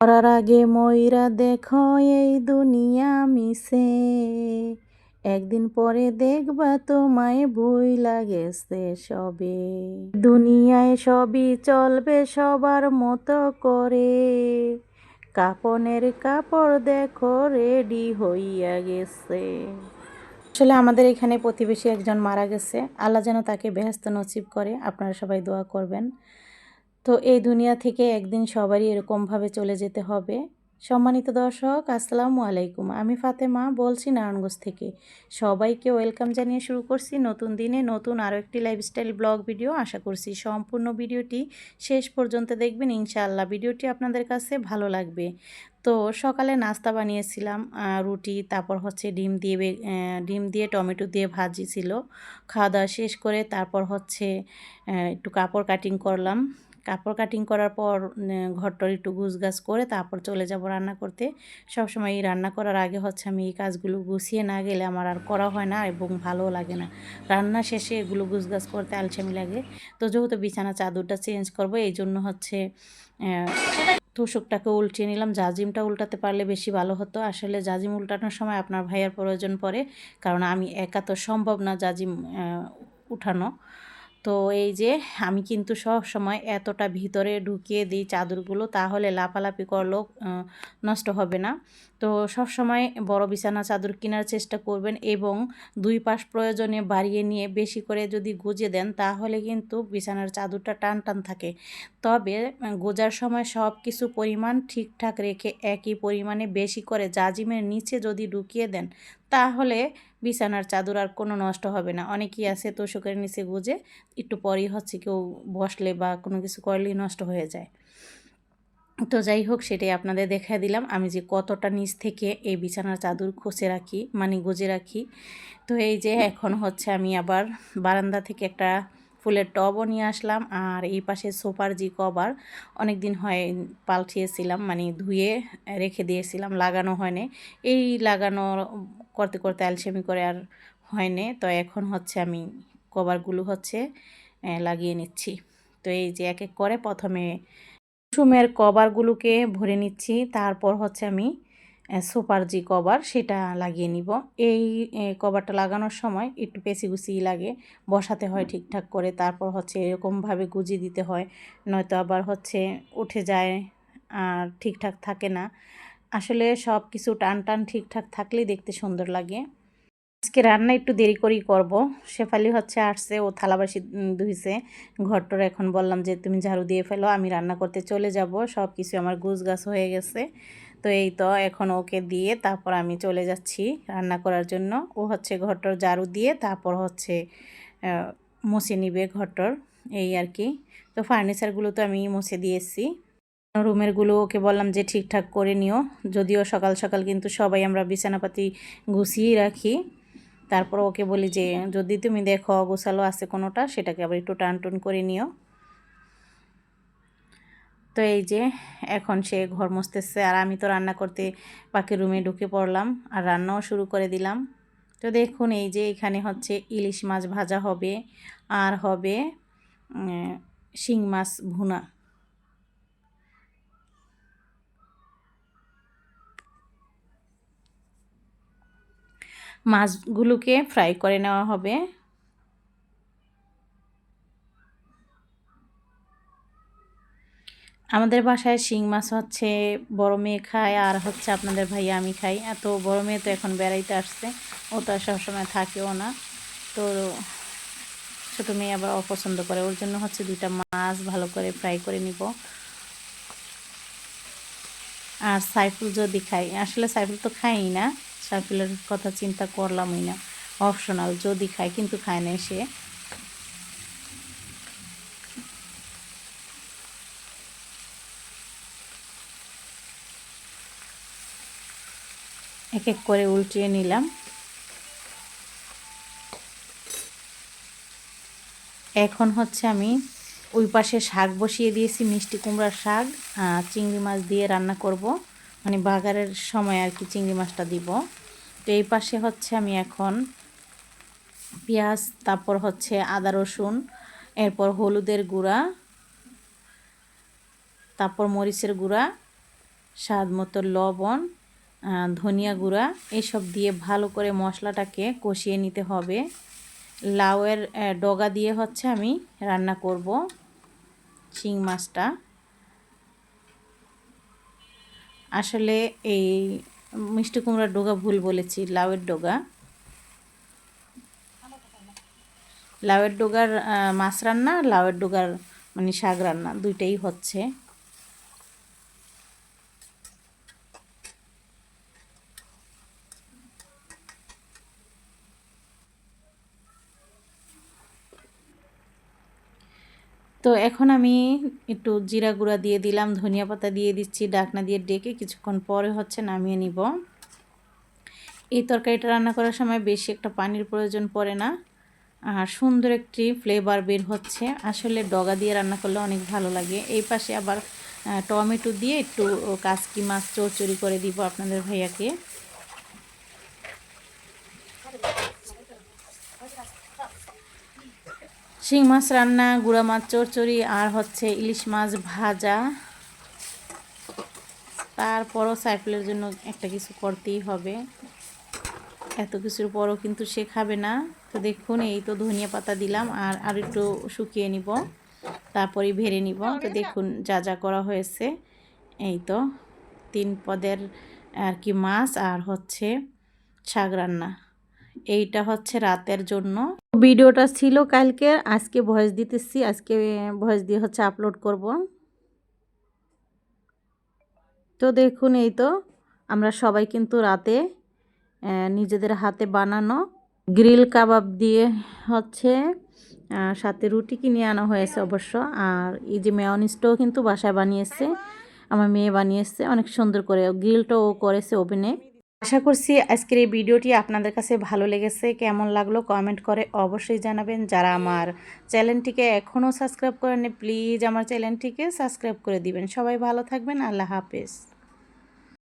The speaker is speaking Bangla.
মরার আগে ময়রা দেখো, এই দুনিয়া মিশে। একদিন পরে দেখবা তোমায় ভুই লাগেছে সবে। দুনিয়ায় সবই চলবে সবার মতো করে। কাপনের কাপড় দেখো রেডি হইয়া গেছে। আসলে আমাদের এখানে প্রতিবেশী একজন মারা গেছে। আল্লাহ যেন তাকে বেহেস্ত নসিব করে। আপনারা সবাই দোয়া করবেন। তো এই দুনিয়া থেকে একদিন সবারই এরকমভাবে চলে যেতে হবে। সম্মানিত দর্শক, আসসালামু আলাইকুম। আমি ফাতেমা, বলছি নারায়ণগঞ্জ থেকে। সবাইকে ওয়েলকাম জানিয়ে শুরু করছি নতুন দিনে নতুন আরও একটি লাইফস্টাইল ব্লগ ভিডিও আশা করছি সম্পূর্ণ ভিডিওটি শেষ পর্যন্ত দেখবেন। ইনশাআল্লাহ ভিডিওটি আপনাদের কাছে ভালো লাগবে। তো সকালে নাস্তা বানিয়েছিলাম রুটি, তারপর হচ্ছে ডিম দিয়ে ডিম দিয়ে টমেটো দিয়ে ভাজি ছিল। খাওয়া দাওয়া শেষ করে তারপর হচ্ছে একটু কাপড় কাটিং করলাম। কাপড় কাটিং করার পর ঘরটর একটু গাছ করে তারপর চলে যাব রান্না করতে। সবসময় এই রান্না করার আগে হচ্ছে আমি এই কাজগুলো গুছিয়ে না গেলে আমার আর করা হয় না এবং ভালোও লাগে না। রান্না শেষে এগুলো গাছ করতে আলসামি লাগে। তো যেহেতু বিছানা চাদরটা চেঞ্জ করব, এই জন্য হচ্ছে তোষকটাকে উল্টিয়ে নিলাম। জাজিমটা উল্টাতে পারলে বেশি ভালো হতো। আসলে জাজিম উল্টানোর সময় আপনার ভাইয়ার প্রয়োজন পড়ে, কারণ আমি একা তো সম্ভব না জাজিম উঠানো। তো এই যে আমি কিন্তু সব সময় এতটা ভিতরে ঢুকিয়ে দিই চাদরগুলো, তাহলে লাফালাফি করলেও নষ্ট হবে না। তো সব সময় বড় বিছানা, চাদর কেনার চেষ্টা করবেন এবং দুই পাশ প্রয়োজনে বাড়িয়ে নিয়ে বেশি করে যদি গুজে দেন, তাহলে কিন্তু বিছানার চাদরটা টান টান থাকে। তবে গোজার সময় সব কিছু পরিমাণ ঠিকঠাক রেখে একই পরিমাণে বেশি করে জাজিমের নিচে যদি ঢুকিয়ে দেন, তাহলে বিছানার চাদর আর কোনো নষ্ট হবে না। অনেকেই আছে তোষকের নিচে গুজে একটু পরই হচ্ছে কেউ বসলে বা কোনো কিছু করলেই নষ্ট হয়ে যায়। তো যাই হোক সেটাই আপনাদের দেখা দিলাম। আমি যে কতটা নিচ থেকে এই বিছানার চাদর খসে রাখি মানে গুজে রাখি। তো এই যে এখন হচ্ছে আমি আবার বারান্দা থেকে একটা ফুলের টবও নিয়ে আসলাম আর এই পাশে সোফার জি কভার অনেক দিন হয় পাল্টিয়েছিলাম মানে ধুয়ে রেখে দিয়েছিলাম লাগানো হয়নি। এই লাগানো করতে করতে অ্যালসেমি করে আর হয়নি। তো এখন হচ্ছে আমি কভারগুলো হচ্ছে লাগিয়ে নিচ্ছি। তো এই যে এক এক করে প্রথমে কুসুমের কভারগুলোকে ভরে নিচ্ছি। তারপর হচ্ছে আমি সুপার জি কভার সেটা লাগিয়ে নিব। এই কভারটা লাগানোর সময় একটু পেঁচি গুছিয়ে লাগে, বসাতে হয় ঠিকঠাক করে। তারপর হচ্ছে এরকমভাবে গুজিয়ে দিতে হয়, নয়তো আবার হচ্ছে উঠে যায় আর ঠিকঠাক থাকে না। আসলে সব কিছু টান টান ঠিকঠাক থাকলেই দেখতে সুন্দর লাগে। আজকে রান্না একটু দেরি করেই করব। শেফালি হচ্ছে আসছে, ও থালাবাসি ধুইছে। ঘরটর এখন বললাম যে, তুমি ঝাড়ু দিয়ে ফেলো, আমি রান্না করতে চলে যাব। সব কিছু আমার গুছ গাছ হয়ে গেছে। তো এই তো এখন ওকে দিয়ে তারপর আমি চলে যাচ্ছি রান্না করার জন্য। ও হচ্ছে ঘরটর ঝাড়ু দিয়ে তারপর হচ্ছে মুছে নিবে ঘরটর। এই আর কি। তো ফার্নিচারগুলো তো আমি মুছে দিয়েছি। রুমেরগুলো ওকে বললাম যে, ঠিকঠাক করে নিও। যদিও সকাল সকাল কিন্তু সবাই আমরা বিছানাপাতি গুছিয়ে রাখি। তারপর ওকে বলি যে, যদি তুমি দেখো গোছালো আছে কোনোটা, সেটাকে আবার একটু টান টুন করে নিও। তো এই যে, এখন সে ঘর মুছতেছে। আর আমি তো রান্না করতে পাখির রুমে ঢুকে পড়লাম আর রান্নাও শুরু করে দিলাম। তো দেখুন, এই যে এখানে হচ্ছে ইলিশ মাছ ভাজা হবে। আর হবে শিং মাছ ভুনা। মাছগুলোকে ফ্রাই করে নেওয়া হবে। আমাদের বাসায় শিং মাছ হচ্ছে, বড় মেয়ে খায়, আর হচ্ছে আপনাদের ভাই আমি খাই। এত বড় মেয়ে তো এখন বেড়াইতে আসছে, ও তো আর সবসময় থাকেও না। তো ছোটো মেয়ে আবার অপছন্দ করে, ওর জন্য হচ্ছে দুইটা মাছ ভালো করে ফ্রাই করে নিব। আর সাইফুল যদি খাই আসলে সাইফুল তো খাই না। সাইফুলের কথা চিন্তা করলামই না। অপশনাল যদি খায়, কিন্তু খায় না সে। এক এক করে উল্টিয়ে নিলাম। এখন হচ্ছে আমি ওই পাশে শাক বসিয়ে দিয়েছি, মিষ্টি কুমড়ার শাক চিংড়ি মাছ দিয়ে রান্না করব। মানে বাগারের সময় আর কি চিংড়ি মাছটা দিব। তো এই পাশে হচ্ছে আমি এখন পেঁয়াজ, তারপর হচ্ছে আদা, রসুন, এরপর হলুদের গুঁড়া, তারপর মরিচের গুঁড়া, স্বাদ মতো লবণ ধনিয়া গুঁড়া, এসব দিয়ে ভালো করে মশলাটাকে কষিয়ে নিতে হবে। লাউয়ের ডগা দিয়ে হচ্ছে আমি রান্না করব শিং মাছটা। আসলে এই মিষ্টি কুমড়ার ডোগা ভুল বলেছি, লাউয়ের ডোগা। লাউয়ের ডোগার মাছ রান্না লাউয়ের ডোগার মানে শাক রান্না দুইটাই হচ্ছে। তো এখন আমি একটু জিরা গুঁড়া দিয়ে দিলাম, ধনিয়া পাতা দিয়ে দিচ্ছি, ডাকনা দিয়ে ডেকে কিছুক্ষণ পরে হচ্ছে নামিয়ে নিব। এই তরকারিটা রান্না করার সময় বেশি একটা পানির প্রয়োজন পড়ে না। আর সুন্দর একটি ফ্লেভার বের হচ্ছে। আসলে ডগা দিয়ে রান্না করলে অনেক ভালো লাগে। এই পাশে আবার টমেটো দিয়ে একটু কাসকি মাছ চৌচুরি করে দিব আপনাদের ভাইয়াকে। শিং মাছ রান্না, গুঁড়া মাছ চচ্চড়ি আর হচ্ছে ইলিশ মাছ ভাজা। তারপরও সাইফুলের জন্য একটা কিছু করতেই হবে। এত কিছুর পরও কিন্তু সে খাবে না। তো দেখুন, এই তো ধনিয়া পাতা দিলাম, আর আর একটু শুকিয়ে নিব। তারপরে ভেড়ে নিব। তো দেখুন, যা যা করা হয়েছে, এই তো তিন পদের আর কি মাছ আর হচ্ছে শাক রান্না। এইটা হচ্ছে রাতের জন্য। ভিডিওটা ছিল কালকে, আজকে ভয়েস দিতেছি, আজকে ভয়েস দিয়ে হচ্ছে আপলোড করব। তো দেখুন এই তো, আমরা সবাই কিন্তু রাতে নিজেদের হাতে বানানো গ্রিল কাবাব দিয়ে হচ্ছে সাথে রুটি কিনে আনা হয়েছে অবশ্য, আর এই যে মেয়নিসটাও কিন্তু বাসায় বানিয়েছে, আমার মেয়ে বানিয়েছে, অনেক সুন্দর করে, গ্রিলটাও করেছে ওভেনে। আশা করছি আজকের এই ভিডিওটি আপনাদের কাছে ভালো লেগেছে। কেমন লাগল কমেন্ট করে অবশ্যই জানাবেন। যারা আমার চ্যানেলটিকে এখনও সাবস্ক্রাইব করেন প্লিজ আমার চ্যানেলটিকে সাবস্ক্রাইব করে দিবেন। সবাই ভালো থাকবেন। আল্লাহ হাফেজ।